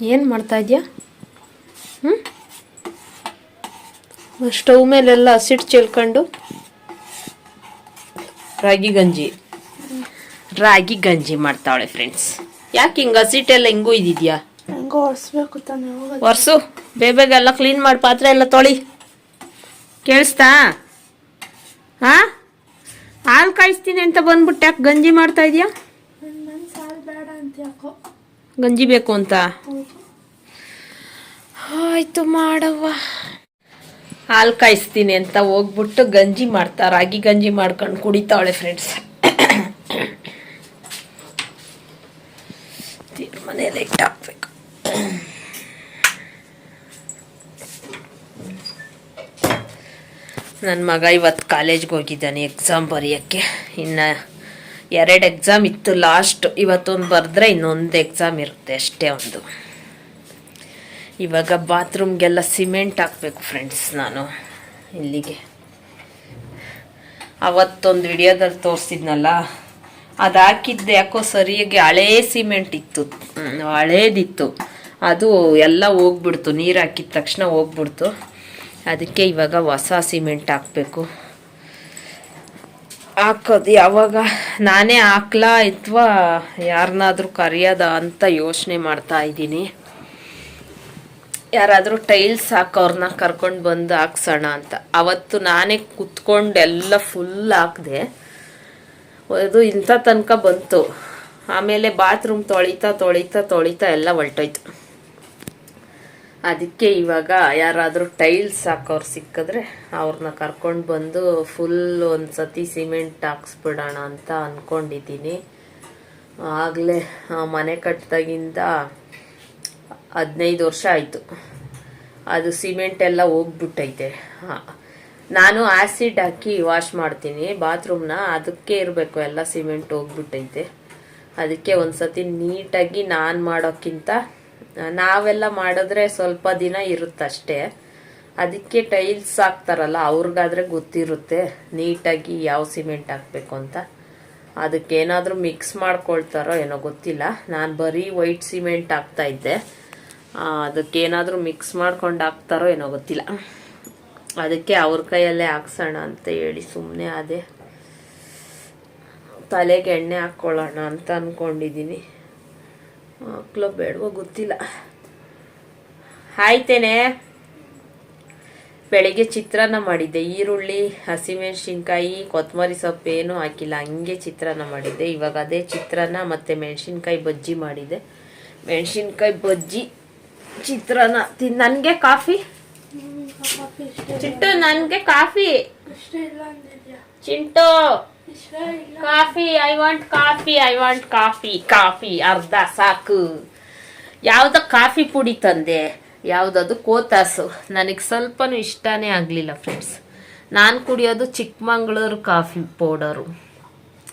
ಏನು ಮಾಡ್ತಾ ಇದೆಯಾ? ಹ್ಞೂ ಸ್ಟವ್ ಮೇಲೆಲ್ಲ ಹಸಿಟ್ಟು ಚೆಲ್ಕೊಂಡು ರಾಗಿ ಗಂಜಿ. ರಾಗಿ ಗಂಜಿ ಮಾಡ್ತಾವಳೆ ಫ್ರೆಂಡ್ಸ್ ಯಾಕೆ ಹಿಂಗೆ ಹಸಿಟ್ಟೆಲ್ಲ ಹಿಂಗೂ ಇದಿದ್ಯಾ ಹೆಂಗೋ ಒರೆಸ್ಬೇಕು ತಾನೆ ಎಲ್ಲ ವರ್ಸು ಬೇಬೇಗೆಲ್ಲ ಕ್ಲೀನ್ ಮಾಡಿ ಪಾತ್ರೆ ಎಲ್ಲ ತೊಳಿ. ಕೇಳಿಸ್ತಾ? ಹಾ? ಹಾಲು ಕಾಯಿಸ್ತೀನಿ ಅಂತ ಬಂದ್ಬಿಟ್ಟು ಯಾಕೆ ಗಂಜಿ ಮಾಡ್ತಾ ಇದೆಯಾ? ನನ್ನ ಮನ್ಸು ಬೇಡ ಅಂತ ಯಾಕೋ. ಗಂಜಿ ಬೇಕು ಅಂತ. ಆಯ್ತು ಮಾಡವ್ವ. ಹಾಲು ಕಾಯಿಸ್ತೀನಿ ಅಂತ ಹೋಗ್ಬಿಟ್ಟು ಗಂಜಿ ಮಾಡ್ತಾ ರಾಗಿ ಗಂಜಿ ಮಾಡ್ಕೊಂಡು ಕುಡಿತಾವಳೆ ಫ್ರೆಂಡ್ಸ್ ಮನೇಲಿ ಇಟ್ಟಾಕ್ಬೇಕು ನನ್ನ ಮಗ ಇವತ್ತು ಕಾಲೇಜ್ಗೆ ಹೋಗಿದ್ದಾನೆ ಎಕ್ಸಾಮ್ ಬರೆಯೋಕ್ಕೆ. ಇನ್ನು ಎರಡು ಎಕ್ಸಾಮ್ ಇತ್ತು ಲಾಸ್ಟ್ ಇವತ್ತೊಂದು ಬರೆದ್ರೆ ಇನ್ನೊಂದು ಎಕ್ಸಾಮ್ ಇರುತ್ತೆ ಅಷ್ಟೇ ಒಂದು. ಇವಾಗ ಬಾತ್ರೂಮ್ಗೆಲ್ಲ ಸಿಮೆಂಟ್ ಹಾಕಬೇಕು ಫ್ರೆಂಡ್ಸ್ ನಾನು, ಇಲ್ಲಿಗೆ. ಅವತ್ತೊಂದು ವಿಡಿಯೋದಲ್ಲಿ ತೋರಿಸಿದ್ನಲ್ಲ ಅದು ಹಾಕಿದ್ದೆ ಯಾಕೋ ಸರಿಯಾಗಿ ಹಳೇ ಸಿಮೆಂಟ್ ಇತ್ತು ಹಳೇದಿತ್ತು. ಅದು ಎಲ್ಲ ಹೋಗ್ಬಿಡ್ತು, ನೀರು ಹಾಕಿದ ತಕ್ಷಣ ಹೋಗ್ಬಿಡ್ತು. ಅದಕ್ಕೆ ಇವಾಗ ಹೊಸ ಸಿಮೆಂಟ್ ಹಾಕಬೇಕು. ಹಾಕೋದು ಯಾವಾಗ? ನಾನೇ ಹಾಕ್ಲಾ ಅಥವಾ ಯಾರನ್ನಾದ್ರೂ ಕರೆಯೋದ ಅಂತ ಯೋಚನೆ ಮಾಡ್ತಾ ಇದ್ದೀನಿ. ಯಾರಾದರೂ ಟೈಲ್ಸ್ ಹಾಕೋರ್ನ ಕರ್ಕೊಂಡು ಬಂದು ಹಾಕ್ಸೋಣ ಅಂತ. ಅವತ್ತು ನಾನೇ ಕುತ್ಕೊಂಡು ಎಲ್ಲ ಫುಲ್ ಹಾಕಿದೆ. ಅದು ಇಂಥ ತನಕ ಬಂತು. ಆಮೇಲೆ ಬಾತ್ರೂಮ್ ತೊಳಿತಾ ತೊಳಿತಾ ತೊಳಿತಾ ಎಲ್ಲ ಹೊಲ್ಟೋಯ್ತು. ಅದಕ್ಕೆ ಇವಾಗ ಯಾರಾದರೂ ಟೈಲ್ಸ್ ಹಾಕೋರು ಸಿಕ್ಕಿದ್ರೆ ಅವ್ರನ್ನ ಕರ್ಕೊಂಡು ಬಂದು ಫುಲ್ ಒಂದು ಸತಿ ಸಿಮೆಂಟ್ ಹಾಕ್ಸ್ಬಿಡೋಣ ಅಂತ ಅಂದ್ಕೊಂಡಿದ್ದೀನಿ ಆಗಲೇ ಮನೆ ಕಟ್ಟಿದಾಗಿಂದ ಹದಿನೈದು ವರ್ಷ ಆಯಿತು. ಅದು ಸಿಮೆಂಟ್ ಎಲ್ಲ ಹೋಗ್ಬಿಟ್ಟೈತೆ. ಹಾಂ. ನಾನು ಆ್ಯಸಿಡ್ ಹಾಕಿ ವಾಶ್ ಮಾಡ್ತೀನಿ, ಬಾತ್ರೂಮ್ನ ಅದಕ್ಕೆ ಇರಬೇಕು, ಎಲ್ಲ ಸಿಮೆಂಟ್ ಹೋಗ್ಬಿಟ್ಟೈತೆ. ಅದಕ್ಕೆ ಒಂದ್ಸತಿ ನೀಟಾಗಿ ನಾನು ಮಾಡೋಕ್ಕಿಂತ, ನಾವೆಲ್ಲ ಮಾಡಿದ್ರೆ ಸ್ವಲ್ಪ ದಿನ ಇರುತ್ತಷ್ಟೇ. ಅದಕ್ಕೆ ಟೈಲ್ಸ್ ಹಾಕ್ತಾರಲ್ಲ, ಅವ್ರಿಗಾದ್ರೆ ಗೊತ್ತಿರುತ್ತೆ ನೀಟಾಗಿ ಯಾವ ಸಿಮೆಂಟ್ ಹಾಕಬೇಕು ಅಂತ. ಅದಕ್ಕೇನಾದರೂ ಮಿಕ್ಸ್ ಮಾಡ್ಕೊಳ್ತಾರೋ ಏನೋ ಗೊತ್ತಿಲ್ಲ. ನಾನು ಬರೀ ವೈಟ್ ಸಿಮೆಂಟ್ ಹಾಕ್ತಾ ಇದ್ದೆ. ಆ, ಅದಕ್ಕೇನಾದರೂ ಮಿಕ್ಸ್ ಮಾಡ್ಕೊಂಡು ಹಾಕ್ತಾರೋ ಏನೋ ಗೊತ್ತಿಲ್ಲ. ಅದಕ್ಕೆ ಅವ್ರ ಕೈಯಲ್ಲೇ ಹಾಕ್ಸೋಣ ಅಂತ ಹೇಳಿ ಸುಮ್ಮನೆ ಅದೇ ತಲೆಗೆ ಎಣ್ಣೆ ಹಾಕ್ಕೊಳ್ಳೋಣ ಅಂತ ಅಂದ್ಕೊಂಡಿದ್ದೀನಿ ಹಾಕ್ಲೋ ಬೇಡವೋ ಗೊತ್ತಿಲ್ಲ. ಆಯ್ತೇನೆ ಬೆಳಿಗ್ಗೆ ಚಿತ್ರಾನ್ನ ಮಾಡಿದ್ದೆ. ಈರುಳ್ಳಿ ಹಸಿಮೆಣ್ಸಿನ್ಕಾಯಿ ಕೊತ್ತಂಬರಿ ಸೊಪ್ಪು ಏನೂ ಹಾಕಿಲ್ಲ. ಹಂಗೆ ಚಿತ್ರಾನ್ನ ಮಾಡಿದ್ದೆ. ಇವಾಗ ಅದೇ ಚಿತ್ರಾನ್ನ ಮತ್ತು ಮೆಣಸಿನ್ಕಾಯಿ ಬಜ್ಜಿ ಮಾಡಿದ್ದೆ ಮೆಣಸಿನ್ಕಾಯಿ ಬಜ್ಜಿ ಚಿತ್ರಾನ್ನ. ನನಗೆ ಕಾಫಿ? ಚಿಂಟು ನನಗೆ coffee. Chintu, coffee I want coffee I want coffee coffee, ಅರ್ಧ ಸಾಕು. ಯಾವ್ದ ಕಾಫಿ ಪುಡಿ ತಂದೆ, ಯಾವುದದು ಕೋತಾಸು. ನನಗೆ ಸ್ವಲ್ಪನೂ ಇಷ್ಟನೇ ಆಗಲಿಲ್ಲ ಫ್ರೆಂಡ್ಸ್ ನಾನು ಕುಡಿಯೋದು ಚಿಕ್ಕಮಂಗ್ಳೂರು ಕಾಫಿ ಪೌಡರು.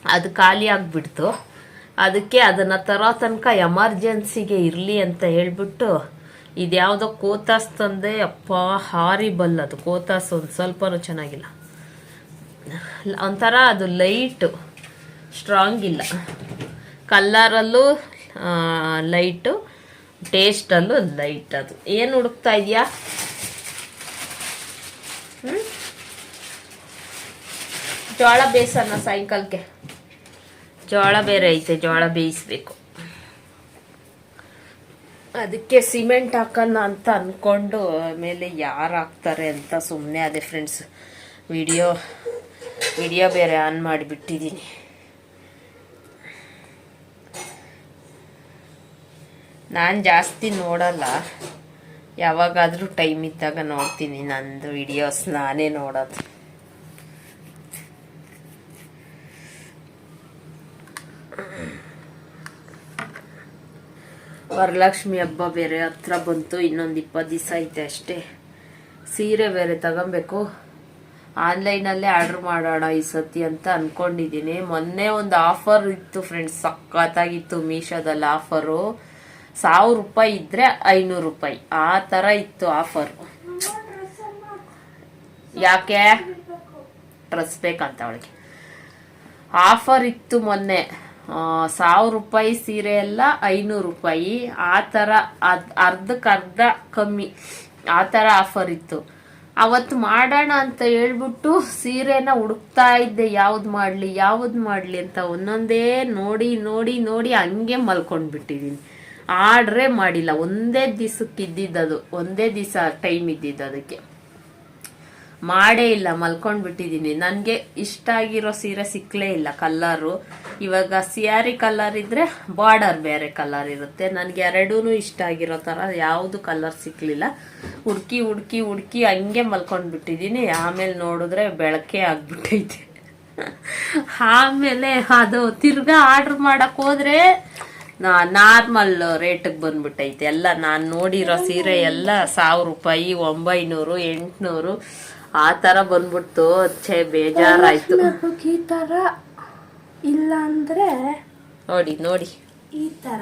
ಅದು ಖಾಲಿ ಆಗಿಬಿಡ್ತು. ಅದಕ್ಕೆ ಅದನ್ನು ತರೋ ತನಕ ಎಮರ್ಜೆನ್ಸಿಗೆ ಇರಲಿ ಅಂತ ಹೇಳ್ಬಿಟ್ಟು ಇದ್ಯಾವುದೋ ಕೋತಾಸ್ ತಂದೆ, ಅಪ್ಪ, ಹಾರಿಬಲ್ ಅದು. ಕೋತಾಸ್ ಒಂದು ಸ್ವಲ್ಪನೂ ಚೆನ್ನಾಗಿಲ್ಲ. ಒಂಥರ ಅದು ಲೈಟು, ಸ್ಟ್ರಾಂಗ್ ಇಲ್ಲ. ಕಲ್ಲರಲ್ಲೂ ಲೈಟು, ಟೇಸ್ಟಲ್ಲೂ ಲೈಟ್ ಅದು. ಏನು ಹುಡುಕ್ತಾ ಇದೆಯಾ? ಜೋಳ ಬೇಯಿಸೋಣ ಸಾಯಂಕಾಲಕ್ಕೆ. ಜೋಳ ಬೇರೆ ಐತೆ, ಜೋಳ ಬೇಯಿಸ್ಬೇಕು. ಅದಕ್ಕೆ ಸಿಮೆಂಟ್ ಹಾಕೋಣ ಅಂತ ಅಂದ್ಕೊಂಡು ಆಮೇಲೆ ಯಾರು ಹಾಕ್ತಾರೆ ಅಂತ ಸುಮ್ಮನೆ ಅದೇ ಫ್ರೆಂಡ್ಸ್ ವಿಡಿಯೋ ವಿಡಿಯೋ ಬೇರೆ ಆನ್ ಮಾಡಿಬಿಟ್ಟಿದ್ದೀನಿ ನಾನು ಜಾಸ್ತಿ ನೋಡಲ್ಲ. ಯಾವಾಗಾದರೂ ಟೈಮ್ ಇದ್ದಾಗ ನೋಡ್ತೀನಿ ನಂದು ವಿಡಿಯೋಸ್ ನಾನೇ ನೋಡೋದು. ವರಲಕ್ಷ್ಮಿ ಹಬ್ಬ ಬೇರೆ ಹತ್ರ ಬಂತು, ಇನ್ನೊಂದು ಇಪ್ಪತ್ತು ದಿವಸ ಐತೆ ಅಷ್ಟೇ. ಸೀರೆ ಬೇರೆ ತಗೊಬೇಕು. ಆನ್ಲೈನಲ್ಲೇ ಆರ್ಡ್ರ್ ಮಾಡೋಣ ಈ ಸತಿ ಅಂತ ಅಂದ್ಕೊಂಡಿದ್ದೀನಿ ಮೊನ್ನೆ ಒಂದು ಆಫರ್ ಇತ್ತು ಫ್ರೆಂಡ್ಸ್, ಸಖತ್ತಾಗಿತ್ತು ಮೀಶೋದಲ್ಲಿ ಆಫರು. ಸಾವಿರ ರೂಪಾಯಿ ಇದ್ದರೆ ಐನೂರು ರೂಪಾಯಿ. ಆ ಥರ ಇತ್ತು ಆಫರ್. ಯಾಕೆ? ಡ್ರೆಸ್ ಬೇಕಂತ ಅವಳಿಗೆ. ಆಫರ್ ಇತ್ತು ಮೊನ್ನೆ. ಸಾವಿರ ರೂಪಾಯಿ ಸೀರೆ ಎಲ್ಲ ಐನೂರು ರೂಪಾಯಿ. ಆ ಥರ ಅದ್ ಅರ್ಧಕ್ಕೆ ಅರ್ಧ ಕಮ್ಮಿ. ಆ ಥರ ಆಫರ್ ಇತ್ತು. ಅವತ್ತು ಮಾಡೋಣ ಅಂತ ಹೇಳ್ಬಿಟ್ಟು ಸೀರೆನ ಹುಡುಕ್ತಾ ಇದ್ದೆ. ಯಾವ್ದು ಮಾಡಲಿ ಯಾವ್ದು ಮಾಡಲಿ ಅಂತ ಒಂದೊಂದೇ ನೋಡಿ ನೋಡಿ ನೋಡಿ ಹಂಗೆ ಮಲ್ಕೊಂಡ್ಬಿಟ್ಟಿದ್ದೀನಿ. ಆರ್ಡ್ರೇ ಮಾಡಿಲ್ಲ. ಒಂದೇ ದಿವಸಕ್ಕೆ ಇದ್ದಿದ್ದದು ಒಂದೇ ದಿವಸ ಟೈಮ್ ಇದ್ದಿದ್ದು ಅದಕ್ಕೆ. ಮಾಡೇ ಇಲ್ಲ ಮಲ್ಕೊಂಡ್ ಬಿಟ್ಟಿದ್ದೀನಿ ನನಗೆ ಇಷ್ಟ ಆಗಿರೋ ಸೀರೆ ಸಿಕ್ಕಲೇ ಇಲ್ಲ ಕಲ್ಲರು. ಇವಾಗ ಸಿಯಾರಿ ಕಲ್ಲರ್ ಇದ್ರೆ ಬಾರ್ಡರ್ ಬೇರೆ ಕಲರ್ ಇರುತ್ತೆ. ನನಗೆ ಎರಡೂ ಇಷ್ಟ ಆಗಿರೋ ಥರ ಯಾವುದು ಕಲರ್ ಸಿಕ್ಕಲಿಲ್ಲ ಹುಡ್ಕಿ ಹುಡ್ಕಿ ಹುಡ್ಕಿ ಹಂಗೆ ಮಲ್ಕೊಂಡ್ ಬಿಟ್ಟಿದ್ದೀನಿ ಆಮೇಲೆ ನೋಡಿದ್ರೆ ಬೆಳಕೆ ಆಗ್ಬಿಟ್ಟೈತೆ. ಆಮೇಲೆ ಅದು ತಿರ್ಗಾ ಆರ್ಡರ್ ಮಾಡಕ್ ಹೋದ್ರೆ ನಾರ್ಮಲ್ ರೇಟಿಗೆ ಬಂದ್ಬಿಟ್ಟೈತೆ. ಎಲ್ಲ ನಾನು ನೋಡಿರೋ ಸೀರೆ ಎಲ್ಲ ಸಾವಿರ ರೂಪಾಯಿ, ಒಂಬೈನೂರು, ಎಂಟ್ನೂರು. ಆ ತರ ಬಂದ್ಬಿಡ್ತು. ಛೇ ಬೇಜಾರಾಯ್ತು. ಈ ತರ? ಇಲ್ಲ ಅಂದ್ರೆ ನೋಡಿ ನೋಡಿ. ಈ ತರ.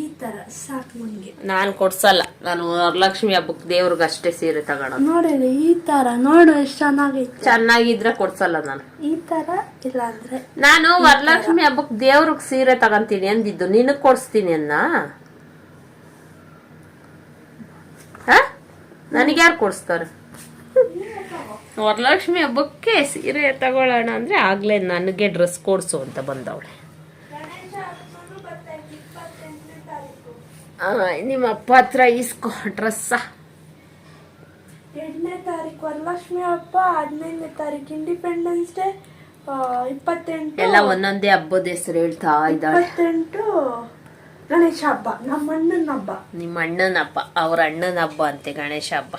ಈ ತರ. ಸಾಕು ನನಗೆ. ನಾನು ಕೊಡ್ಸಲ್ಲ. ನಾನು ವರಲಕ್ಷ್ಮಿ ಹಬ್ಬಕ್ಕೆ ದೇವ್ರಿಗೆ ಅಷ್ಟೇ ಸೀರೆ ತಗೋಣ ನೋಡಿ ಈ ತರ. ನೋಡು ಎಷ್ಟು ಚೆನ್ನಾಗಿ ಚೆನ್ನಾಗಿದ್ರೆ ಕೊಡ್ಸಲ್ಲ ನಾನು. ಈ ತರ ಇಲ್ಲ ಅಂದ್ರೆ ನಾನು ವರಲಕ್ಷ್ಮಿ ಹಬ್ಬಕ್ಕೆ ದೇವ್ರಿಗೆ ಸೀರೆ ತಗೊಂತೀನಿ ಅಂದಿದ್ದು. ನಿನಗೆ ಕೊಡ್ಸ್ತೀನಿ ಅನ್ನ? ನನಗೆ ಯಾರು ಕೊಡಿಸ್ತಾರೆ? ವರಲಕ್ಷ್ಮಿ ಹಬ್ಬಕ್ಕೆ ಸೀರೆ ತಗೊಳ್ಳೋಣ ಅಂದ್ರೆ ಆಗ್ಲೇ ನನಗೆ ಡ್ರೆಸ್ ಕೊಡ್ಸು ಅಂತ ಬಂದವಳೆ. ನಿಮ್ಮ ಅಪ್ಪ ಹತ್ರ ಇಸ್ಕೊ ಡ್ರೆಸ್ಸ? ಎಂಟನೇ ತಾರೀಕು ವರಲಕ್ಷ್ಮಿ ಹಬ್ಬ ಹದಿನೈದನೇ ತಾರೀಕು ಇಂಡಿಪೆಂಡೆನ್ಸ್ ಡೇ ಇಪ್ಪತ್ತೆಂಟು ಎಲ್ಲ ಒಂದೊಂದೇ ಹಬ್ಬದ ಹೆಸರು ಹೇಳ್ತಾ ಇದ್ದಾಳೆ. ಇಪ್ಪತ್ತೆಂಟು ಗಣೇಶ ಹಬ್ಬ ನಮ್ಮ ಅಣ್ಣನ ಹಬ್ಬ. ನಿಮ್ಮ ಅಣ್ಣನ ಹಬ್ಬ ಅವ್ರ ಅಣ್ಣನ ಹಬ್ಬ ಅಂತೆ ಗಣೇಶ ಹಬ್ಬ.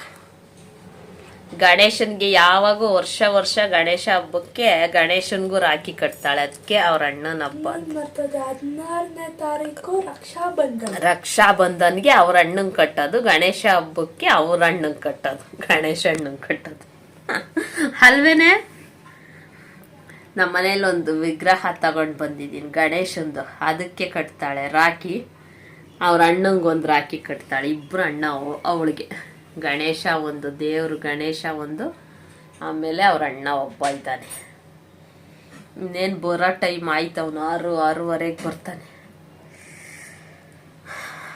ಗಣೇಶನ್ಗೆ ಯಾವಾಗೂ ವರ್ಷ ವರ್ಷ ಗಣೇಶ ಹಬ್ಬಕ್ಕೆ ಗಣೇಶನ್ಗೂ ರಾಖಿ ಕಟ್ತಾಳೆ. ಅದಕ್ಕೆ ಅವ್ರ ಅಣ್ಣನ ಹಬ್ಬ ಅಂತ. ಬರ್ತದೆ ಹದಿನಾರನೇ ತಾರೀಕು ರಕ್ಷಾ ಬಂಧನ ರಕ್ಷಾ ಬಂಧನ್ಗೆ ಅವ್ರ ಅಣ್ಣಂಗ್ ಕಟ್ಟೋದು ಗಣೇಶ ಹಬ್ಬಕ್ಕೆ ಅವ್ರ ಅಣ್ಣಂಗ್ ಕಟ್ಟೋದು ಗಣೇಶ ಅಣ್ಣಂಗ್ ಕಟ್ಟೋದು. ಅಲ್ವೇನೆ? ನಮ್ಮ ಮನೇಲಿ ಒಂದು ವಿಗ್ರಹ ತಗೊಂಡ್ ಬಂದಿದ್ದೀನಿ ಗಣೇಶಂದು. ಅದಕ್ಕೆ ಕಟ್ತಾಳೆ ರಾಖಿ. ಅವ್ರ ಅಣ್ಣಂಗೊಂದು ರಾಖಿ ಕಟ್ತಾಳೆ ಇಬ್ರು ಅಣ್ಣ ಅವಳಿಗೆ. ಗಣೇಶ ಒಂದು, ದೇವರು ಗಣೇಶ ಒಂದು, ಆಮೇಲೆ ಅವ್ರ ಅಣ್ಣ ಒಬ್ಬ ಇದ್ದಾನೆ. ಇನ್ನೇನು ಬರೋ ಟೈಮ್ ಆಯ್ತು ಅವನು, ಆರು, ಆರೂವರೆಗೆ ಬರ್ತಾನೆ.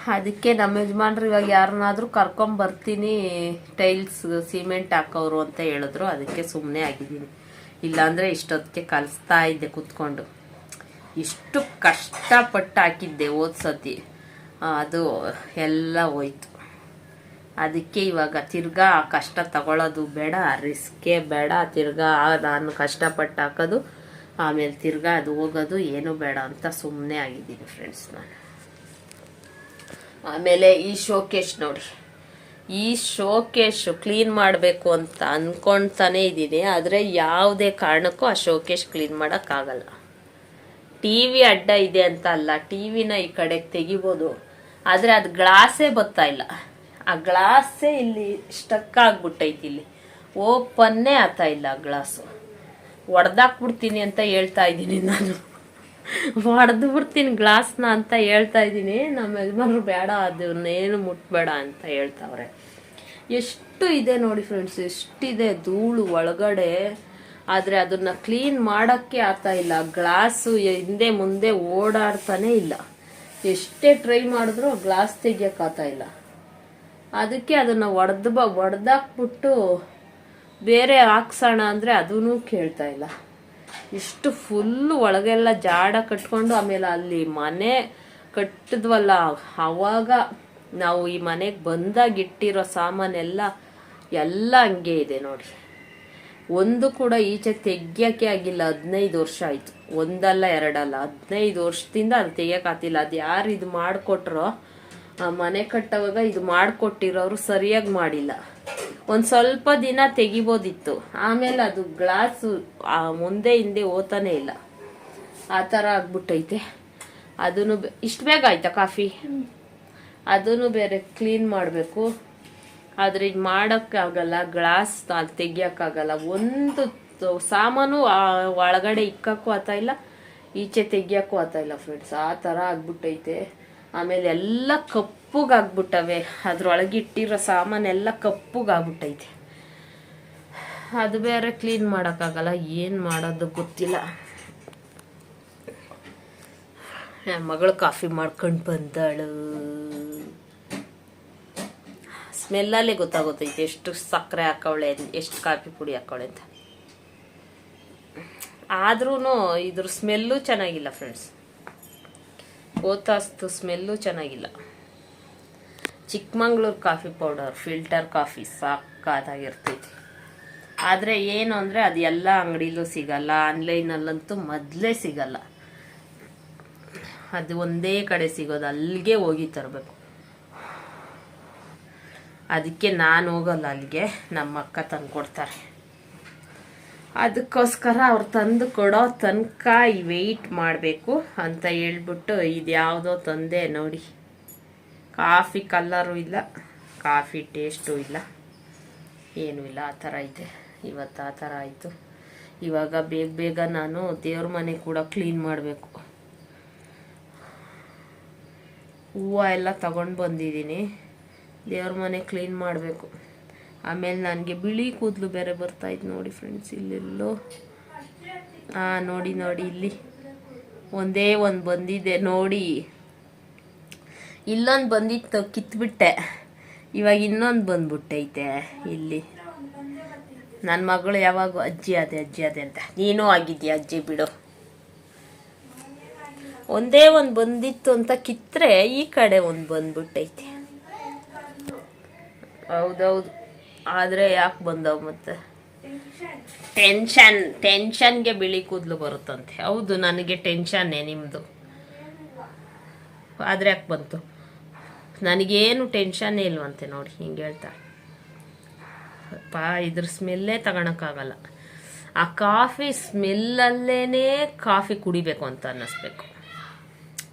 ಅದಕ್ಕೆ ನಮ್ಮ ಯಜಮಾನ್ರು ಇವಾಗ ಯಾರನ್ನಾದರೂ ಕರ್ಕೊಂಬರ್ತೀನಿ ಟೈಲ್ಸ್, ಸಿಮೆಂಟ್ ಹಾಕೋರು ಅಂತ ಹೇಳಿದ್ರು, ಅದಕ್ಕೆ ಸುಮ್ಮನೆ ಆಗಿದ್ದೀನಿ. ಇಲ್ಲಾಂದರೆ ಇಷ್ಟೊತ್ತಿಗೆ ಕಲಿಸ್ತಾ ಇದ್ದೆ ಕೂತ್ಕೊಂಡು. ಇಷ್ಟು ಕಷ್ಟಪಟ್ಟು ಹಾಕಿದ್ದೆ ಓದ್ಸತಿ ಸತಿ ಅದು ಎಲ್ಲ ಹೋಯ್ತು. ಅದಕ್ಕೆ ಇವಾಗ ತಿರ್ಗಾ ಕಷ್ಟ ತಗೊಳ್ಳೋದು ಬೇಡ ರಿಸ್ಕೇ ಬೇಡ. ತಿರ್ಗಾ ನಾನು ಕಷ್ಟಪಟ್ಟು ಹಾಕೋದು, ಆಮೇಲೆ ತಿರ್ಗಾ ಅದು ಹೋಗೋದು ಏನು ಬೇಡ ಅಂತ ಸುಮ್ಮನೆ ಆಗಿದ್ದೀನಿ ಫ್ರೆಂಡ್ಸ್ ನಾನು. ಆಮೇಲೆ ಈ ಶೋಕೇಶ್ ನೋಡಿ. ಈ ಶೋಕೇಶ್ ಕ್ಲೀನ್ ಮಾಡಬೇಕು ಅಂತ ಅಂದ್ಕೊಳ್ತಾನೆ ಇದ್ದೀನಿ, ಆದರೆ ಯಾವುದೇ ಕಾರಣಕ್ಕೂ ಆ ಶೋಕೇಶ್ ಕ್ಲೀನ್ ಮಾಡೋಕ್ಕಾಗಲ್ಲ. ಟಿ ವಿ ಅಡ್ಡ ಇದೆ ಅಂತ ಅಲ್ಲ, ಟಿ ವಿನ ಈ ಕಡೆಗೆ ತೆಗಿಬೋದು. ಆದರೆ ಅದು ಗ್ಲಾಸೇ ಬರ್ತಾ ಇಲ್ಲ. ಆ ಗ್ಲಾಸೇ ಇಲ್ಲಿ ಸ್ಟಕ್ ಆಗ್ಬಿಟ್ಟೈತಿ ಇಲ್ಲಿ. ಓಪನ್ನೇ ಆಗ್ತಾ ಇಲ್ಲ ಆ ಗ್ಲಾಸು. ಒಡೆದಾಕ್ಬಿಡ್ತೀನಿ ಅಂತ ಹೇಳ್ತಾ ಇದ್ದೀನಿ ನಾನು. ಹೊಡೆದು ಬಿಡ್ತೀನಿ ಗ್ಲಾಸ್ನ ಅಂತ ಹೇಳ್ತಾ ಇದ್ದೀನಿ. ನಮ್ಮ ಯಜಮಾನ್ರು ಬೇಡ, ಅದನ್ನೇನು ಮುಟ್ಬೇಡ ಅಂತ ಹೇಳ್ತಾವ್ರೆ. ಎಷ್ಟು ಇದೆ ನೋಡಿ ಫ್ರೆಂಡ್ಸ್ ಎಷ್ಟಿದೆ ಧೂಳು ಒಳಗಡೆ. ಆದರೆ ಅದನ್ನ ಕ್ಲೀನ್ ಮಾಡೋಕ್ಕೆ ಆಗ್ತಾ ಇಲ್ಲ. ಗ್ಲಾಸು ಹಿಂದೆ ಮುಂದೆ ಓಡಾಡ್ತಾನೆ ಇಲ್ಲ. ಎಷ್ಟೇ ಟ್ರೈ ಮಾಡಿದ್ರೂ ಗ್ಲಾಸ್ ತೆಗಿಯೋಕ್ಕಾಗ್ತಾ ಇಲ್ಲ. ಅದಕ್ಕೆ ಅದನ್ನ ಒಡೆದು ಬ, ಒಡೆದಾಕ್ಬಿಟ್ಟು ಬೇರೆ ಹಾಕ್ಸೋಣ ಅಂದರೆ ಅದೂ ಕೇಳ್ತಾ ಇಲ್ಲ. ಇಷ್ಟು ಫುಲ್ಲು ಒಳಗೆಲ್ಲ ಜಾಡ ಕಟ್ಕೊಂಡು ಆಮೇಲೆ ಅಲ್ಲಿ ಮನೆ ಕಟ್ಟಿದ್ವಲ್ಲ, ಅವಾಗ ನಾವು ಈ ಮನೆಗೆ ಬಂದಾಗ ಇಟ್ಟಿರೋ ಸಾಮಾನೆಲ್ಲ ಎಲ್ಲ ಹಂಗೆ ಇದೆ ನೋಡಿ. ಒಂದು ಕೂಡ ಈಚೆ ತೆಗಿಯೋಕ್ಕೆ ಆಗಿಲ್ಲ, ಹದಿನೈದು ವರ್ಷ ಆಯ್ತು. ಒಂದಲ್ಲ ಎರಡಲ್ಲ, ಹದಿನೈದು ವರ್ಷದಿಂದ ಅದು ತೆಗಿಯೋಕ್ಕಾಗ್ತಿಲ್ಲ ಅದು ಯಾರು ಇದು ಮಾಡಿಕೊಟ್ರೋ ಆ, ಮನೆ ಕಟ್ಟೋವಾಗ ಇದು ಮಾಡಿಕೊಟ್ಟಿರೋರು ಸರಿಯಾಗಿ ಮಾಡಿಲ್ಲ. ಒಂದು ಸ್ವಲ್ಪ ದಿನ ತೆಗಿಬೋದಿತ್ತು. ಆಮೇಲೆ ಅದು ಗ್ಲಾಸು ಮುಂದೆ ಹಿಂದೆ ಓತಾನೆ ಇಲ್ಲ. ಆ ಥರ ಆಗ್ಬಿಟ್ಟೈತೆ. ಅದನ್ನು ಇಷ್ಟು ಬೇಗ ಆಯ್ತಾ ಕಾಫಿ? ಅದನ್ನು ಬೇರೆ ಕ್ಲೀನ್ ಮಾಡಬೇಕು. ಆದರೆ ಇದು ಮಾಡೋಕ್ಕಾಗಲ್ಲ, ಗ್ಲಾಸ್ ಅಲ್ಲಿ ತೆಗಿಯೋಕ್ಕಾಗಲ್ಲ. ಒಂದು ಸಾಮಾನು ಒಳಗಡೆ ಇಕ್ಕಕ್ಕೂ ಆತಾಯಿಲ್ಲ ಇಲ್ಲ, ಈಚೆ ತೆಗಿಯೋಕ್ಕೂ ಆತ ಇಲ್ಲ ಫ್ರೆಂಡ್ಸ್ ಆ ಥರ ಆಗ್ಬಿಟ್ಟೈತೆ. ಆಮೇಲೆ ಎಲ್ಲ ಕಪ್ಪುಗಾಗ್ಬಿಟ್ಟವೆ. ಅದ್ರೊಳಗೆ ಇಟ್ಟಿರೋ ಸಾಮಾನೆಲ್ಲ ಕಪ್ಪುಗಾಗ್ಬಿಟ್ಟೈತೆ. ಅದು ಬೇರೆ ಕ್ಲೀನ್ ಮಾಡೋಕ್ಕಾಗಲ್ಲ, ಏನು ಮಾಡೋದು ಗೊತ್ತಿಲ್ಲ. ನನ್ನ ಮಗಳು ಕಾಫಿ ಮಾಡ್ಕೊಂಡು ಬಂದಳು. ಸ್ಮೆಲ್ಲಲ್ಲೇ ಗೊತ್ತಾಗುತ್ತೈತೆ ಎಷ್ಟು ಸಕ್ಕರೆ ಹಾಕವಳೆ, ಎಷ್ಟು ಕಾಫಿ ಪುಡಿ ಹಾಕವಳೆ ಅಂತ. ಆದ್ರೂ ಇದ್ರ ಸ್ಮೆಲ್ಲು ಚೆನ್ನಾಗಿಲ್ಲ ಫ್ರೆಂಡ್ಸ್ ಓತಾಸ್ತು ಸ್ಮೆಲ್ಲು ಚೆನ್ನಾಗಿಲ್ಲ. Chikmagalur coffee powder, filter coffee ಸಾಕಾದಾಗಿರ್ತೈತಿ ಆದರೆ ಏನು ಅಂದರೆ ಅದು ಎಲ್ಲ ಅಂಗಡಿಲೂ ಸಿಗಲ್ಲ, ಆನ್ಲೈನಲ್ಲಂತೂ ಮೊದಲೇ ಸಿಗಲ್ಲ. ಅದು ಒಂದೇ ಕಡೆ ಸಿಗೋದು, ಅಲ್ಲಿಗೆ ಹೋಗಿ ತರಬೇಕು. ಅದಕ್ಕೆ ನಾನು ಹೋಗಲ್ಲ ಅಲ್ಲಿಗೆ ನಮ್ಮ ಅಕ್ಕ ತಂದು ಕೊಡ್ತಾರೆ ಅದಕ್ಕೋಸ್ಕರ ಅವ್ರು ತಂದು ಕೊಡೋ ತನಕ ವೆಯ್ಟ್ ಮಾಡಬೇಕು ಅಂತ ಹೇಳ್ಬಿಟ್ಟು ಇದ್ಯಾವುದೋ ತಂದೆ ನೋಡಿ. ಕಾಫಿ ಕಲ್ಲರು ಇಲ್ಲ, ಕಾಫಿ ಟೇಸ್ಟು ಇಲ್ಲ. ಏನೂ ಇಲ್ಲ, ಆ ಥರ ಇದೆ. ಇವತ್ತು ಆ ಥರ ಆಯಿತು. ಇವಾಗ ಬೇಗ ಬೇಗ ನಾನು ದೇವ್ರ ಮನೆ ಕೂಡ ಕ್ಲೀನ್ ಮಾಡಬೇಕು. ಹೂವು ಎಲ್ಲ ತಗೊಂಡು ಬಂದಿದ್ದೀನಿ. ದೇವ್ರ ಮನೆ ಕ್ಲೀನ್ ಮಾಡಬೇಕು. ಆಮೇಲೆ ನನಗೆ ಬಿಳಿ ಕೂದಲು ಬೇರೆ ಬರ್ತಾಯಿತ್ತು ನೋಡಿ ಫ್ರೆಂಡ್ಸ್ ಇಲ್ಲೆಲ್ಲೋ. ಹಾಂ ನೋಡಿ ನೋಡಿ, ಇಲ್ಲಿ. ಒಂದೇ ಒಂದು ಬಂದಿದೆ, ನೋಡಿ. ಇಲ್ಲೊಂದು ಬಂದಿತ್ತು ಕಿತ್ಬಿಟ್ಟೆ. ಇವಾಗ ಇನ್ನೊಂದು ಬಂದ್ಬಿಟ್ಟೈತೆ, ಇಲ್ಲಿ. ನನ್ನ ಮಗಳು ಯಾವಾಗ ಅಜ್ಜಿ ಅದೇ ಅಜ್ಜಿ ಅದೇ ಅಂತ. ನೀನು ಆಗಿದ್ಯಾ ಅಜ್ಜಿ, ಬಿಡು. ಒಂದೇ ಒಂದು ಬಂದಿತ್ತು ಅಂತ ಕಿತ್ತರೆ ಈ ಕಡೆ ಒಂದು ಬಂದ್ಬಿಟ್ಟೈತೆ. ಹೌದೌದು. ಆದರೆ ಯಾಕೆ ಬಂದವು ಮತ್ತೆ? ಟೆನ್ಷನ್ ಟೆನ್ಷನ್ಗೆ ಬಿಳಿ ಕೂದಲು ಬರುತ್ತಂತೆ. ಹೌದು, ನನಗೆ ಟೆನ್ಷನ್ನೇ ನಿಮ್ಮದು ಆದರೆ ಯಾಕೆ ಬಂತು? ನನಗೇನು ಟೆನ್ಷನ್ನೇ ಇಲ್ವಂತೆ ನೋಡಿ, ಹಿಂಗೆ ಹೇಳ್ತಾ. ಅಪ್ಪ, ಇದ್ರ ಸ್ಮೆಲ್ಲೇ ತಗೊಳಕ್ಕಾಗಲ್ಲ. ಆ ಕಾಫಿ ಸ್ಮೆಲ್ಲಲ್ಲೇ ಕಾಫಿ ಕುಡಿಬೇಕು ಅಂತ ಅನ್ನಿಸ್ಬೇಕು.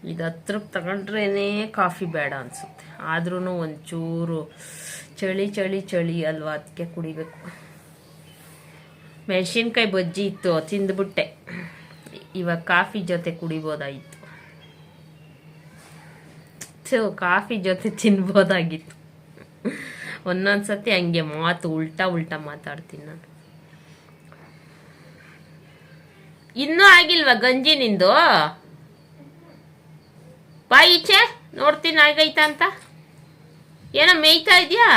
ಇದು ಹತ್ರಕ್ಕೆ ತಗೊಂಡ್ರೇ ಕಾಫಿ ಬೇಡ ಅನಿಸುತ್ತೆ. ಆದ್ರೂ ಒಂಚೂರು ಚಳಿ ಚಳಿ ಚಳಿ ಅಲ್ವಾ ಅದಕ್ಕೆ ಕುಡಿಬೇಕು. ಮೆಣಸಿನ್ಕಾಯಿ ಬಜ್ಜಿ ಇತ್ತು, ತಿಂದ್ಬಿಟ್ಟೆ. ಇವಾಗ ಕಾಫಿ ಜೊತೆ ಕುಡಿಬೋದಾಯಿತು. ಕಾಫಿ ಜೊತೆ ತಿನ್ಬೋದಾಗಿತ್ತು. ಒಂದೊಂದ್ಸತಿ ಹಂಗೆ ಮಾತು ಉಲ್ಟಾ ಉಲ್ಟಾ ಮಾತಾಡ್ತೀನಿ ನಾನು. ಇನ್ನೂ ಆಗಿಲ್ವಾ ಗಂಜಿ ನಿಂದು? ಬಾ ಈಚೆ ನೋಡ್ತೀನಿ, ಆಗೈತಾ ಅಂತ? ಏನೋ ಮೇಯ್ತಾ ಇದೆಯಾ?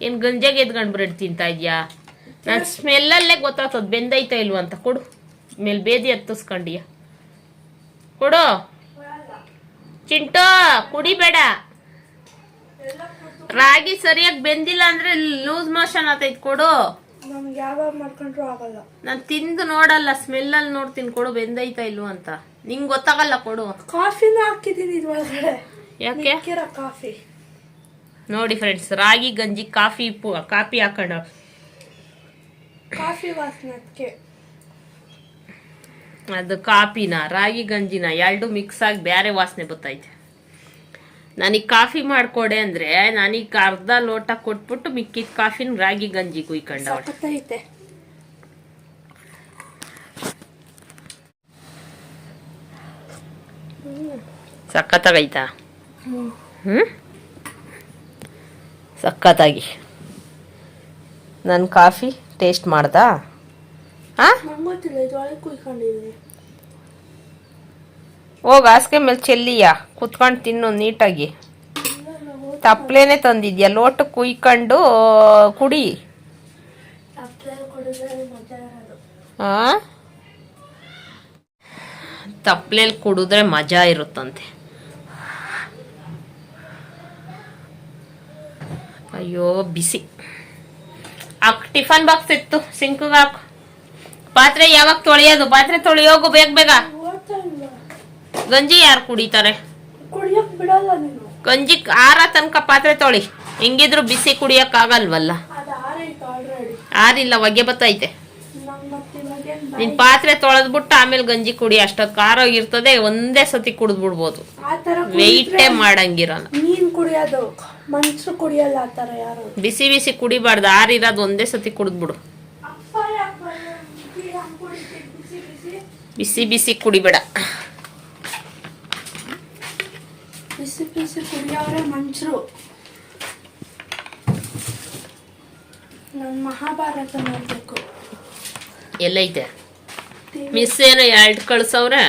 ಏನು ಗಂಜಾಗೆ ಎದ್ಕೊಂಡು ಬ್ರೆಡ್ ತಿಂತಾ ಇದೆಯಾ? ನಾನು ಸ್ಮೆಲ್ಲಲ್ಲೇ ಗೊತ್ತಾಗ್ತದೆ ಬೆಂದೈತಾ ಇಲ್ವ ಅಂತ. ಕೊಡು. ಮೇಲೆ ಬೇದಿ ಹತ್ತಿಸ್ಕೊಂಡಿಯ? ಕೊಡು. ಚಿಂಟು ಕುಡಿಬೇಡ. ರಾಗಿ ಸರಿಯಾಗಿ ಬೆಂದಿಲ್ಲ ಅಂದ್ರೆ ಲೂಸ್ ಮೋಷನ್ ಆತೈತ್ ಕೊಡು. ನಾನ್ ತಿಂದು ನೋಡಲ್ಲ ಸ್ಮೆಲ್ಲಲ್ಲಿ ನೋಡ್ತೀನಿ ಕೊಡು ಬೆಂದೈತಾ ಇಲ್ವ ಅಂತ. ನಿಂಗೆ ಗೊತ್ತಾಗಲ್ಲ ಕೊಡು. ಕಾಫಿನ ಹಾಕಿದ್ದೀನಿ ಯಾಕೆ? ಕಾಫಿ. ನೋಡಿ ಫ್ರೆಂಡ್ಸ್ ರಾಗಿ ಗಂಜಿ ಕಾಫಿ ಕಾಫಿ ಹಾಕೋಣ. ಕಾಫಿ ವಾಸನೆ ಅದಕ್ಕೆ ಅದು ಕಾಫಿನ ರಾಗಿ ಗಂಜಿನ ಎರಡು ಮಿಕ್ಸ್ ಆಗಿ ಬೇರೆ ವಾಸನೆ ಬರ್ತೈತೆ ನನಗೆ ಕಾಫಿ ಮಾಡಿಕೊಡೆ ಅಂದರೆ ನನಗೆ ಅರ್ಧ ಲೋಟ ಕೊಟ್ಬಿಟ್ಟು ಮಿಕ್ಕಿದ ಕಾಫಿನ ರಾಗಿ ಗಂಜಿ ಕುಯ್ಕೊಂಡವಳೆ ಸಖತ್ತೈತೆ ಸಖತ್ತಾಗೈತಾ? ಹ್ಞೂ ಸಖತ್ತಾಗಿ. ನನ್ನ ಕಾಫಿ ಟೇಸ್ಟ್ ಮಾಡ್ದಾ? ಹಾಂ? ಹೋಗಿ ಹಾಸಿಗೆ ಮೇಲೆ ಚೆಲ್ಲಿಯ? ಕುತ್ಕೊಂಡು ತಿನ್ನು ನೀಟಾಗಿ. ತಪ್ಲೇನೆ ತಂದಿದ್ಯಾ? ಲೋಟ ಕುಯ್ಕೊಂಡು ಕುಡಿ. ಹಾ ತಪ್ಪಲೇಲಿ ತಪ್ಲೇಲಿ ಕುಡಿದ್ರೆ ಮಜಾ ಇರುತ್ತಂತೆ. ಅಯ್ಯೋ ಬಿಸಿ. ಹಾಕ್ ಟಿಫನ್ ಬಾಕ್ಸ್ ಇತ್ತು ಸಿಂಕ್ಗೆ ಹಾಕು. ಪಾತ್ರೆ ಯಾವಾಗ ತೊಳೆಯೋದು? ಪಾತ್ರೆ ತೊಳೆಯೋಗು ಬೇಗ ಬೇಗ. ಗಂಜಿ ಯಾರು ಕುಡಿತಾರೆ? ಗಂಜಿ ಆರ ತನಕ ಪಾತ್ರೆ ತೊಳಿ. ಹೆಂಗಿದ್ರು ಬಿಸಿ ಕುಡಿಯಕ್ ಆಗಲ್ವಲ್ಲ? ಅದು ಆರೈತೆ ಆಲ್ರೆಡಿ ಆರಿಲ್ಲ ಹೊಗೆ ಬತ್ತೈತೆ. ನಿನ್ ಪಾತ್ರೆ ತೊಳೆದ್ಬಿಟ್ಟು ಆಮೇಲೆ ಗಂಜಿ ಕುಡಿ. ಅಷ್ಟೊತ್ ಖಾರ ಇರ್ತದೆ ಒಂದೇ ಸತಿ ಕುಡಿದ್ಬಿಡ್ಬೋದು. ವೆಯ್ಟೇ ಮಾಡಂಗಿರಲ್ಲ. ಕುಡಿಯೋದು ಕುಡಿಯಲ್ಲ ಆ ಥರ ಯಾರು? ಬಿಸಿ ಬಿಸಿ ಕುಡಿಬಾರ್ದು ಆರಿರೋದು ಒಂದೇ ಸತಿ ಕುಡಿದ್ಬಿಡು ಬಿಸಿ ಬಿಸಿ? ಕುಡಿಬೇಡ. ಬಿಸಿ ಬಿಸಿ ಕುಡಿಯೋರೆ ಮನುಷ್ಯರು ನಾನು ಮಹಾಭಾರತ ನೋಡ್ಬೇಕು. ಇದೆ ಮಿಸ್ ಏನೋ ಎರಡು ಕಳ್ಸವ್ರೆ?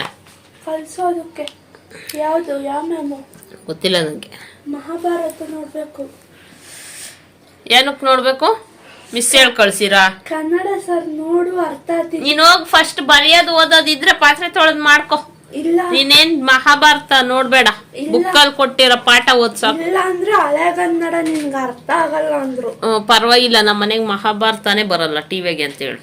ಕಳ್ಸೋದಕ್ಕೆ. ಯಾವುದು ಯಾವ ಮ್ಯಾಮು? ಗೊತ್ತಿಲ್ಲ ನನಗೆ ಮಹಾಭಾರತ ನೋಡಬೇಕು. ಏನಕ್ಕೆ ನೋಡಬೇಕು? ಮಿಸ್ ಹೇಳಿ ಕಳ್ಸಿರಾ ಕನ್ನಡ ಸರ್ ನೋಡು ಅರ್ಥ ಆಗ್ತಿದೆ ನೀನು ಹೋಗಿ ಫಸ್ಟ್ ಬರೆಯೋದು ಓದೋದಿದ್ರೆ ಪಾತ್ರೆ ತೊಳೆದ್ ಮಾಡ್ಕೊ. ಇಲ್ಲ. ನೀನೇನ್ ಮಹಾಭಾರತ ನೋಡ್ಬೇಡ. ಇಲ್ಲ. ಬುಕ್ಕಲ್ಲಿ ಕೊಟ್ಟಿರೋ ಪಾಠ ಓದ್ಸಾಕ. ಇಲ್ಲ ಅಂದ್ರೆ ಹಳೆ ಕನ್ನಡ ನಿನ್ಗೆ ಅರ್ಥ ಆಗಲ್ಲ ಅಂದ್ರು. ಪರವಾಗಿಲ್ಲ ನಮ್ಮ ಮನೆಗೆ ಮಹಾಭಾರತನೇ ಬರಲ್ಲ ಟಿವಿಗೆ ಅಂತೇಳಿ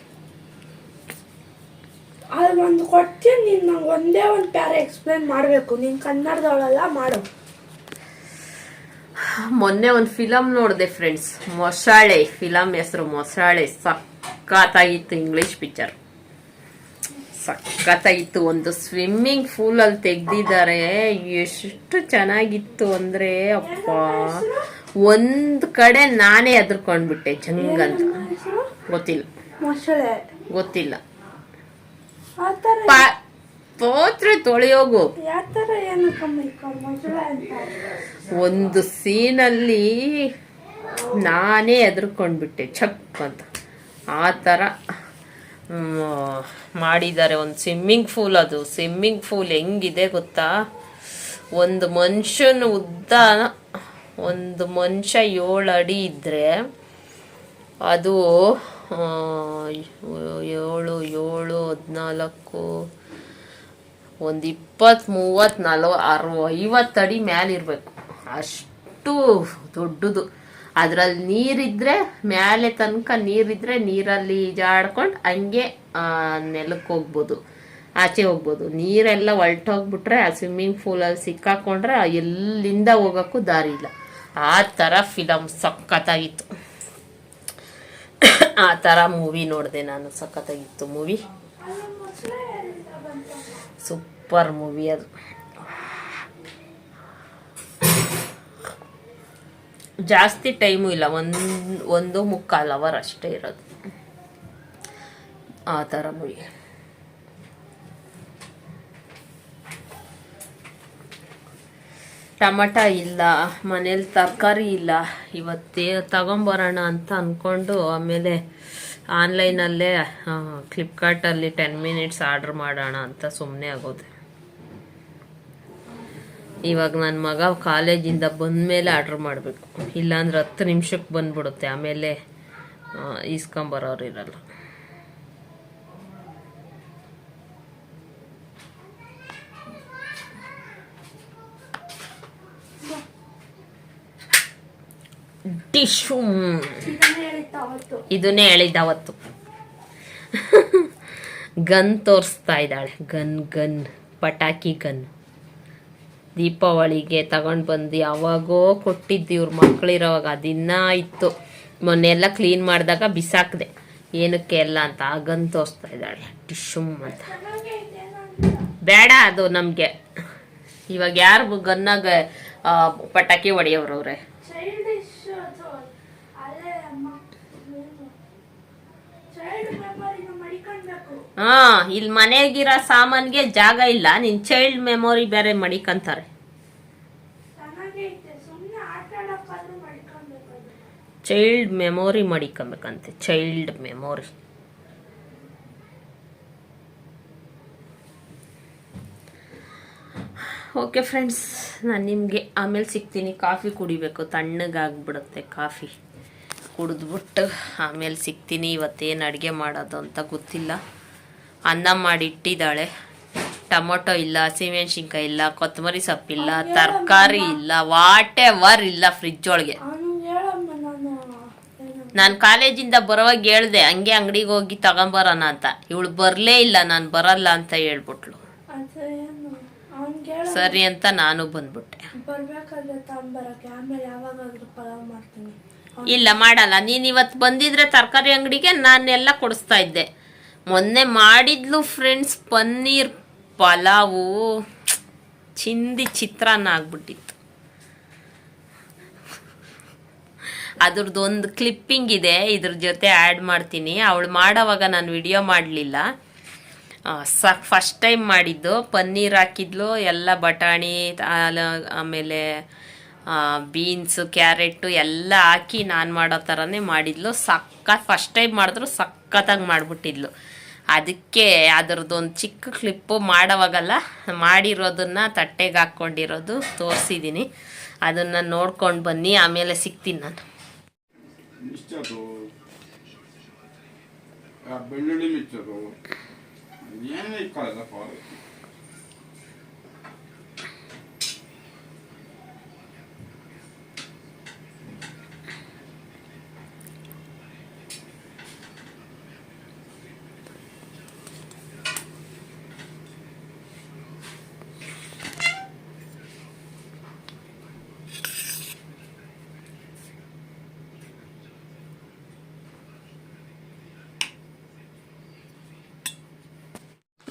ಅಲ್ಲಿ ಒಂದು ಕೊಡ್ತೀನಿ ನೀನ್ ನಂಗೆ ಒಂದೇ ಒಂದು ಪ್ಯಾರ ಎಕ್ಸ್ಪ್ಲೇನ್ ಮಾಡಬೇಕು. ನೀನ್ ಕನ್ನಡದವಳೆಲ್ಲ ಮಾಡು. ಮೊನ್ನೆ ಒಂದು ಫಿಲಮ್ ನೋಡಿದೆ ಫ್ರೆಂಡ್ಸ್ ಮೊಸಾಳೆ. ಫಿಲಮ್ ಹೆಸರು ಮೊಸಾಳೆ. ಸಖತ್ತಾಗಿತ್ತು ಇಂಗ್ಲಿಷ್ ಪಿಕ್ಚರ್ ಸಖತ್ತಾಗಿತ್ತು. ಒಂದು ಸ್ವಿಮ್ಮಿಂಗ್ ಫೂಲ್ ಅಲ್ಲಿ ತೆಗ್ದಿದ್ದಾರೆ. ಎಷ್ಟು ಚೆನ್ನಾಗಿತ್ತು ಅಂದ್ರೆ ಅಪ್ಪ. ಒಂದು ಕಡೆ ನಾನೇ ಅದ್ರಕೊಂಡ್ಬಿಟ್ಟೆ ಜಂಗ್ ಅಂತ. ಗೊತ್ತಿಲ್ಲ. ಗೊತ್ತಿಲ್ಲ. ಪಾತ್ರೆ ತೊಳೆಯೋಗು. ಒಂದು ಸೀನಲ್ಲಿ ನಾನೇ ಎದುರ್ಕೊಂಡ್ಬಿಟ್ಟೆ ಚಕ್ ಅಂತ. ಆ ಥರ ಮಾಡಿದ್ದಾರೆ ಒಂದು ಸ್ವಿಮ್ಮಿಂಗ್ ಫೂಲ್ ಅದು. ಸ್ವಿಮ್ಮಿಂಗ್ ಫೂಲ್ ಹೆಂಗಿದೆ ಗೊತ್ತಾ? ಒಂದು ಮನುಷ್ಯನ ಉದ್ದ ಒಂದು ಮನುಷ್ಯ ಏಳು ಅಡಿ ಇದ್ದರೆ ಅದು ಏಳು ಏಳು ಹದಿನಾಲ್ಕು ಒಂದು ಇಪ್ಪತ್ತು ಮೂವತ್ತು ನಲ್ವ ಅರವ ಐವತ್ತು ಅಡಿ ಇರಬೇಕು. ಅಷ್ಟು ದೊಡ್ಡದು. ಅದರಲ್ಲಿ ನೀರಿದ್ರೆ ಮೇಲೆ ತನಕ ನೀರಿದ್ರೆ ನೀರಲ್ಲಿ ಜಾಡ್ಕೊಂಡು ಹಂಗೆ ನೆಲಕ್ಕೆ ಹೋಗ್ಬೋದು. ಆಚೆ ಹೋಗ್ಬೋದು. ನೀರೆಲ್ಲ ಹೊಲ್ಟೋಗ್ಬಿಟ್ರೆ ಆ ಸ್ವಿಮ್ಮಿಂಗ್ ಪೂಲಲ್ಲಿ ಸಿಕ್ಕಾಕೊಂಡ್ರೆ ಎಲ್ಲಿಂದ ಹೋಗೋಕ್ಕೂ ದಾರಿ ಇಲ್ಲ. ಆ ಥರ ಫಿಲಮ್ ಸಖತ್ತಾಗಿತ್ತು. ಆ ಥರ ಮೂವಿ ನೋಡಿದೆ ನಾನು. ಸಖತ್ತಾಗಿತ್ತು ಮೂವಿ ಸೂಪರ್ ಮೂವಿ ಅದು. ಜಾಸ್ತಿ ಟೈಮು ಇಲ್ಲ, ಒಂದು ಒಂದು ಮುಕ್ಕಾಲು ಅವರ್ ಅಷ್ಟೇ ಇರೋದು. ಆ ಥರ ಮೂವಿ. ಟಮಟ ಇಲ್ಲ, ಮನೇಲಿ ತರಕಾರಿ ಇಲ್ಲ, ಇವತ್ತೇ ತಗೊಂಬರೋಣ ಅಂತ ಅಂದ್ಕೊಂಡು ಆಮೇಲೆ ಆನ್ಲೈನಲ್ಲೇ ಫ್ಲಿಪ್ಕಾರ್ಟಲ್ಲಿ ಟೆನ್ ಮಿನಿಟ್ಸ್ ಆರ್ಡ್ರ್ ಮಾಡೋಣ ಅಂತ ಸುಮ್ಮನೆ ಆಗೋದೆ. ಇವಾಗ ನನ್ನ ಮಗ ಕಾಲೇಜಿಂದ ಬಂದಮೇಲೆ ಆರ್ಡ್ರ್ ಮಾಡಬೇಕು. ಇಲ್ಲಾಂದ್ರೆ ಹತ್ತು ನಿಮಿಷಕ್ಕೆ ಬಂದ್ಬಿಡುತ್ತೆ. ಆಮೇಲೆ ಈಸ್ಕೊಂಬರೋರು ಇರಲ್ಲ. ಟಿಶ್ಯೂ. ಇದನ್ನೇ ಹೇಳಿತ್ತು ಅವತ್ತು ಇದನ್ನೇ ಹೇಳಿದ್ದ ಅವತ್ತು. ಗನ್ ತೋರಿಸ್ತಾ ಇದ್ದಾಳೆ. Gun gun. ಪಟಾಕಿ ಗನ್. ದೀಪಾವಳಿಗೆ ತಗೊಂಡು ಬಂದು ಯಾವಾಗೋ ಕೊಟ್ಟಿದ್ದು ಇವ್ರ ಮಕ್ಳಿರೋವಾಗ ಅದಿನ್ನ ಇತ್ತು. ಮೊನ್ನೆ ಎಲ್ಲ ಕ್ಲೀನ್ ಮಾಡಿದಾಗ ಬಿಸಾಕ್ದೆ. ಏನಕ್ಕೆ ಎಲ್ಲ ಅಂತ ಆಗನ್ ಗನ್ ತೋರಿಸ್ತಾ ಇದ್ದಾಳೆ. ಟಿಶುಮ್ ಅಂತ. ಬೇಡ ಅದು ನಮಗೆ. ಇವಾಗ ಯಾರು ಗನ್ನಾಗ ಪಟಾಕಿ ಹೊಡೆಯೋರವ್ರೆ ಚೈಲ್ಡಿಶ್ ಅದು ಅಲ್ಲೇ ಚೈಲ್ಡ್ ಮೆಮೊರಿನ ಮಡಿಕೊಂಡ್ಬೇಕು ಹಾ ಇಲ್ಲಿ ಮನೆಗಿರೋ ಸಾಮಾನ್ಗೆ ಜಾಗ ಇಲ್ಲ. ನಿನ್ ಚೈಲ್ಡ್ ಮೆಮೊರಿ ಬೇರೆ ಮಡಿಕಂತಾರೆ. ಚೈಲ್ಡ್ ಮೆಮೊರಿ ಮಡಿಕೊಬೇಕಂತೆ ಚೈಲ್ಡ್ ಮೆಮೊರಿ ಓಕೆ ಫ್ರೆಂಡ್ಸ್ ನಾನು ನಿಮಗೆ ಆಮೇಲೆ ಸಿಗ್ತೀನಿ. ಕಾಫಿ ಕುಡಿಬೇಕು. ತಣ್ಣಗಾಗ್ಬಿಡುತ್ತೆ ಕಾಫಿ. ಕುಡಿದ್ಬಿಟ್ಟು ಆಮೇಲೆ ಸಿಗ್ತೀನಿ. ಇವತ್ತೇನು ಅಡುಗೆ ಮಾಡೋದು ಅಂತ ಗೊತ್ತಿಲ್ಲ. ಅನ್ನ ಮಾಡಿ ಇಟ್ಟಿದ್ದಾಳೆ. ಟೊಮೊಟೊ ಇಲ್ಲ ಹಸಿಮೆಣ್ಸಿನ್ಕಾಯಿ ಇಲ್ಲ ಕೊತ್ತಂಬರಿ ಸೊಪ್ಪಿಲ್ಲ ತರಕಾರಿ ಇಲ್ಲ ವಾಟ್ ಎವರ್ ಇಲ್ಲ ಫ್ರಿಜ್ ಒಳಗೆ. ನಾನು ಕಾಲೇಜಿಂದ ಬರೋವಾಗ ಹೇಳ್ದೆ ಹಂಗೆ ಅಂಗಡಿಗೆ ಹೋಗಿ ತಗೊಂಬರೋಣ ಅಂತ. ಇವಳು ಬರಲೇ ಇಲ್ಲ ನಾನು ಬರಲ್ಲ ಅಂತ ಹೇಳ್ಬಿಟ್ಲು. ಸರಿ ಅಂತ ನಾನು ಬಂದ್ಬಿಟ್ಟೆ. ಇಲ್ಲ ಮಾಡಲ್ಲ. ನೀನು ಇವತ್ತು ಬಂದಿದ್ರೆ ತರಕಾರಿ ಅಂಗಡಿಗೆ ನಾನೆಲ್ಲ ಕೊಡಿಸ್ತಾ ಇದ್ದೆ. ಮೊನ್ನೆ ಮಾಡಿದ್ಲು ಫ್ರೆಂಡ್ಸ್ ಪನ್ನೀರ್ ಪಲಾವು. ಚಿಂದಿ ಚಿತ್ರಾನ್ನ ಆಗ್ಬಿಟ್ಟಿತ್ತು. ಅದ್ರದ್ದೊಂದು ಕ್ಲಿಪ್ಪಿಂಗ್ ಇದೆ, ಇದ್ರ ಜೊತೆ ಆ್ಯಡ್ ಮಾಡ್ತೀನಿ. ಅವಳು ಮಾಡೋವಾಗ ನಾನು ವಿಡಿಯೋ ಮಾಡಲಿಲ್ಲ. ಸ ಫಸ್ಟ್ ಟೈಮ್ ಮಾಡಿದ್ದು. ಪನ್ನೀರ್ ಹಾಕಿದ್ಲು, ಎಲ್ಲ ಬಟಾಣಿ ಆಮೇಲೆ ಬೀನ್ಸು ಕ್ಯಾರೆಟು ಎಲ್ಲ ಹಾಕಿ ನಾನು ಮಾಡೋ ಥರನೇ ಮಾಡಿದ್ಲು. ಸಕ್ಕ ಫಸ್ಟ್ ಟೈಮ್ ಮಾಡಿದ್ರು ಸಖತ್ತಾಗಿ ಮಾಡಿಬಿಟ್ಟಿದ್ಲು. ಅದಕ್ಕೆ ಅದರದ್ದು ಒಂದು ಚಿಕ್ಕ ಕ್ಲಿಪ್ಪು ಮಾಡೋವಾಗಲ್ಲ, ಮಾಡಿರೋದನ್ನು ತಟ್ಟೆಗೆ ಹಾಕ್ಕೊಂಡಿರೋದು ತೋರಿಸಿದ್ದೀನಿ ಅದನ್ನು ನೋಡ್ಕೊಂಡು ಬನ್ನಿ, ಆಮೇಲೆ ಸಿಗ್ತೀನಿ ನಾನು. ಬೆಳ್ಳುಳ್ಳಿ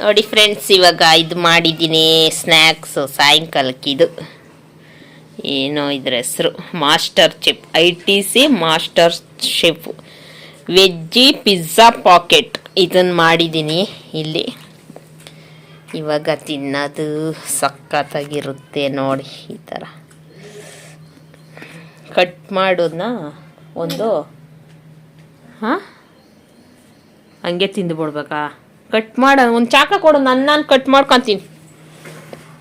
ನೋಡಿ ಫ್ರೆಂಡ್ಸ್ ಇವಾಗ ಇದು ಮಾಡಿದ್ದೀನಿ ಸ್ನ್ಯಾಕ್ಸು ಸಾಯಂಕಾಲಕ್ಕೆ ಇದು. ಏನೋ ಇದ್ರ ಹೆಸರು master chef I T C master chef veggie pizza pocket ಇದನ್ನು ಮಾಡಿದ್ದೀನಿ ಇಲ್ಲಿ. ಇವಾಗ ತಿನ್ನೋದು ಸಖತ್ತಾಗಿರುತ್ತೆ ನೋಡಿ ಈ ಥರ ಕಟ್ ಮಾಡೋದನ್ನ ಒಂದು, ಹಾಂ? ಹಂಗೆ ತಿಂದುಬಿಡ್ಬೇಕಾ ಕಟ್ ಮಾಡ, ಒಂದು ಚಾಕ ಕೊಡು ನನ್ನ ನಾನು ಕಟ್ ಮಾಡ್ಕೊತೀನಿ.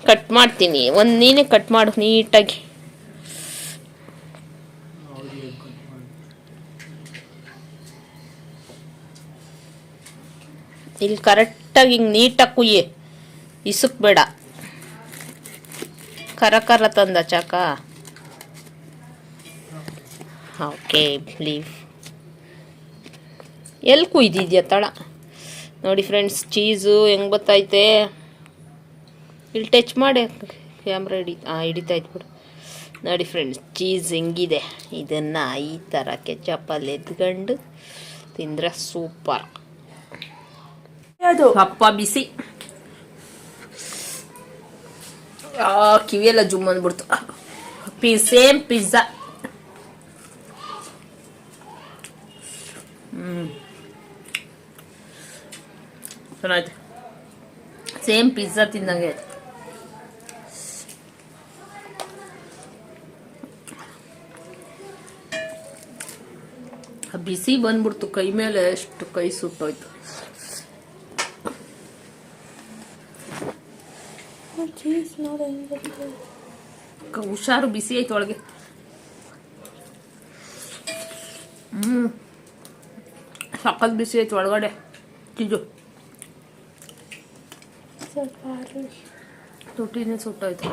ಕಟ್ ಮಾಡ್ತೀನಿ, ಒಂದು ನೀನೇ ಕಟ್ ಮಾಡು ನೀಟಾಗಿ. ಇಲ್ಲಿ ಕರೆಕ್ಟಾಗಿ ಹಿಂಗೆ ನೀಟಾಗಿ ಕುಯ್ಯಿ. ಇಸುಕ್ ಬೇಡ. ಕರ ಕರ ತಂದ ಚಾಕ. ಓಕೆ ಪ್ಲೀಸ್ ಎಲ್ಲಿ ಕುಯ್ದಿದ್ಯಾ ತಳ? ನೋಡಿ ಫ್ರೆಂಡ್ಸ್ ಚೀಸು ಹೆಂಗೆ ಬತ್ತೈತೆ? ಇಲ್ಲಿ ಟಚ್ ಮಾಡಿ ಕ್ಯಾಮ್ರಾ ಹಿಡಿ ಹಾಂ ಹಿಡಿತಾ ಬಿಡು. ನೋಡಿ ಫ್ರೆಂಡ್ಸ್ ಚೀಸ್ ಹೆಂಗಿದೆ? ಇದನ್ನು ಈ ಥರ ಕೆಚಪ್ಪಲ್ಲಿ ಎದ್ಕೊಂಡು ತಿಂದರೆ ಸೂಪರ್ ಅದು ಅಪ್ಪ ಬಿಸಿ. ಆ ಕಿವಿಯೆಲ್ಲ ಜುಮ್ ಅಂದ್ಬಿಡ್ತು. ಪಿ ಸೇಮ್ ಪಿಜ್ಜಾ ಹ್ಞೂ ಚೆನ್ನಾಯ್ತು ಸೇಮ್ ಪಿಜ್ಜಾ ತಿಂದಂಗೆ ಆಯ್ತು. ಬಿಸಿ ಬಂದ್ಬಿಡ್ತು ಕೈ ಮೇಲೆ ಎಷ್ಟು ಕೈ ಸುಟ್ಟೋಯ್ತು. ಹೆಂಗ್ ಹುಷಾರು ಬಿಸಿ ಐತೆ ಒಳಗೆ. ಹ್ಞೂ ಸಖತ್ ಬಿಸಿ ಐತೆ ಒಳಗಡೆ. ಚಿಜು ಸ್ವಲ್ಪ ಆರ್ಲಿ. ತುಟಿನೇ ಸುಟ್ಟೋಯ್ತು